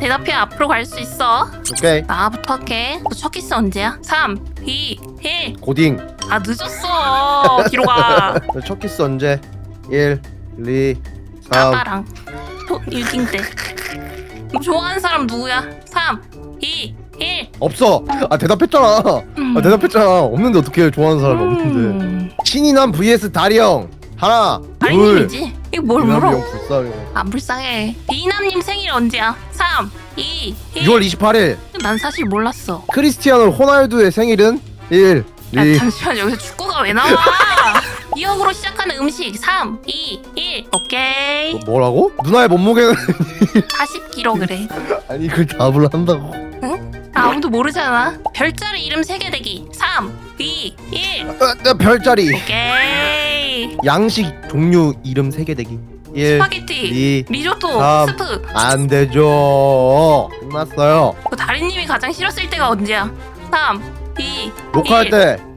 대답해 앞으로 갈 수 있어. 오케이 나부터 할게. 너첫 키스 언제야? 3, 2, 1. 고딩 아 늦었어. 뒤로 가. 첫 키스 언제 1 2 3 아빠랑 또 유딩 때. 너 좋아하는 사람 누구야? 3, 2, 1. 없어 아 대답했잖아 음. 아 대답했잖아 없는데 어떻게 좋아하는 없는데 음. 신이남 vs 다리형 하나 둘 아니지. 이거 뭘 이남이 물어? 형 불쌍해 안 불쌍해. 이남님 생일 언제야? 3, 2, 1. 6월 28일 난 사실 몰랐어. 크리스티아노 호날두의 생일은 1 야 2 잠시만 여기서 축구가 왜 나와? 2억으로 시작하는 음식 3, 2, 1 오케이 뭐라고? 누나의 몸무게는 40kg 아니 그걸 답을 한다고 아무도 모르잖아 별자리 이름 3개 대기 3, 2, 1 아, 나 별자리 양식 종류 이름 3개 대기. 1 스파게티 2 리조또 삼. 스프. 안 되죠. 끝났어요. 그 다리님이 가장 싫었을 때가 언제야? 3, 2, 녹화할 1때